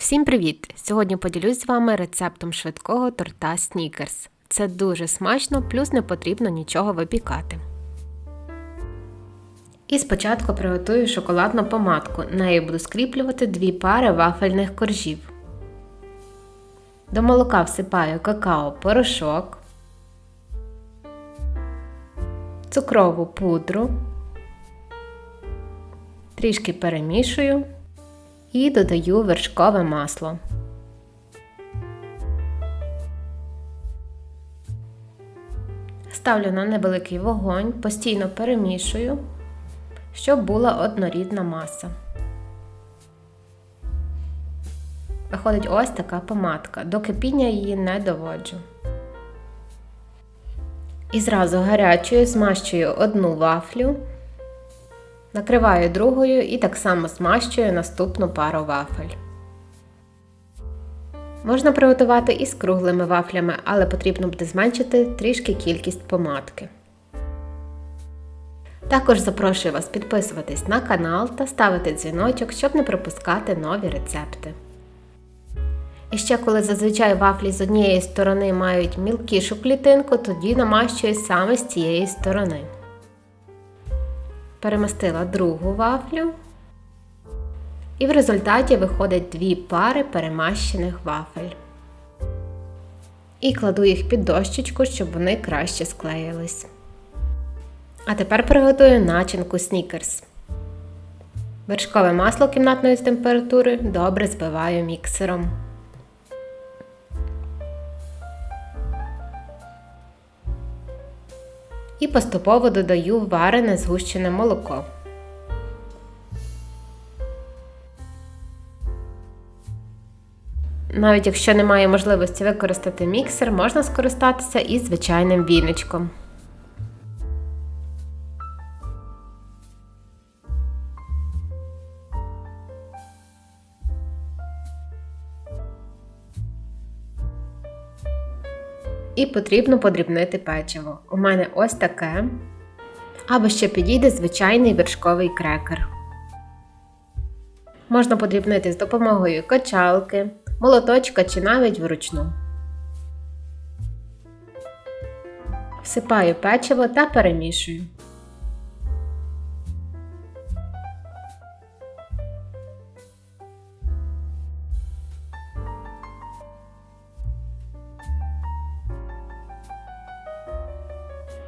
Всім привіт! Сьогодні поділюсь з вами рецептом швидкого торта Снікерс. Це дуже смачно, плюс не потрібно нічого випікати. І спочатку приготую шоколадну помадку. Нею буду скріплювати дві пари вафельних коржів. До молока всипаю какао порошок, цукрову пудру, трішки перемішую і додаю вершкове масло. Ставлю на невеликий вогонь, постійно перемішую, щоб була однорідна маса. Виходить ось така помадка, до кипіння її не доводжу. І зразу гарячою змащую одну вафлю, накриваю другою і так само змащую наступну пару вафель. Можна приготувати і з круглими вафлями, але потрібно буде зменшити трішки кількість помадки. Також запрошую вас підписуватись на канал та ставити дзвіночок, щоб не пропускати нові рецепти. І ще коли зазвичай вафлі з однієї сторони мають мілкішу клітинку, тоді намащую саме з цієї сторони. Перемістила другу вафлю. І в результаті виходить дві пари перемащених вафель. І кладу їх під дощечку, щоб вони краще склеїлись. А тепер приготую начинку снікерс. Вершкове масло кімнатної температури добре збиваю міксером. І поступово додаю варене згущене молоко. Навіть якщо немає можливості використати міксер, можна скористатися і звичайним віничком. І потрібно подрібнити печиво. У мене ось таке. Або ще підійде звичайний вершковий крекер. Можна подрібнити з допомогою качалки, молоточка чи навіть вручну. Всипаю печиво та перемішую.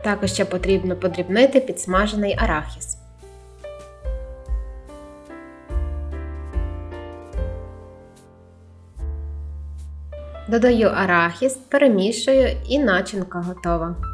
Також ще потрібно подрібнити підсмажений арахіс. Додаю арахіс, перемішую і начинка готова.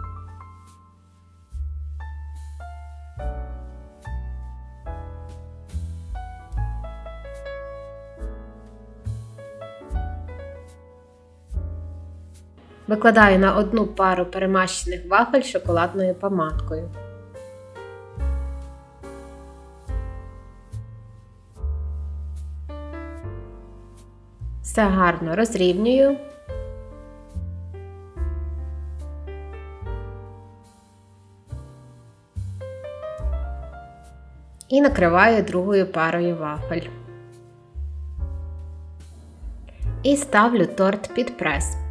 Викладаю на одну пару перемащених вафель шоколадною помадкою. Все гарно розрівнюю. І накриваю другою парою вафель. І ставлю торт під прес.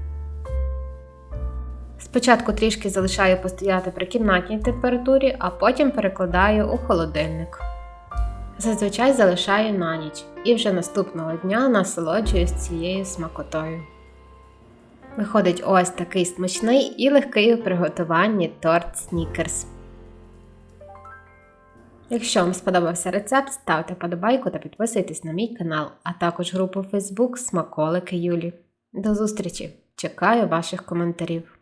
Спочатку трішки залишаю постояти при кімнатній температурі, а потім перекладаю у холодильник. Зазвичай залишаю на ніч і вже наступного дня насолоджуюсь цією смакотою. Виходить ось такий смачний і легкий у приготуванні торт Снікерс. Якщо вам сподобався рецепт, ставте подобайку та підписуйтесь на мій канал, а також групу Facebook Смаколики Юлі. До зустрічі! Чекаю ваших коментарів.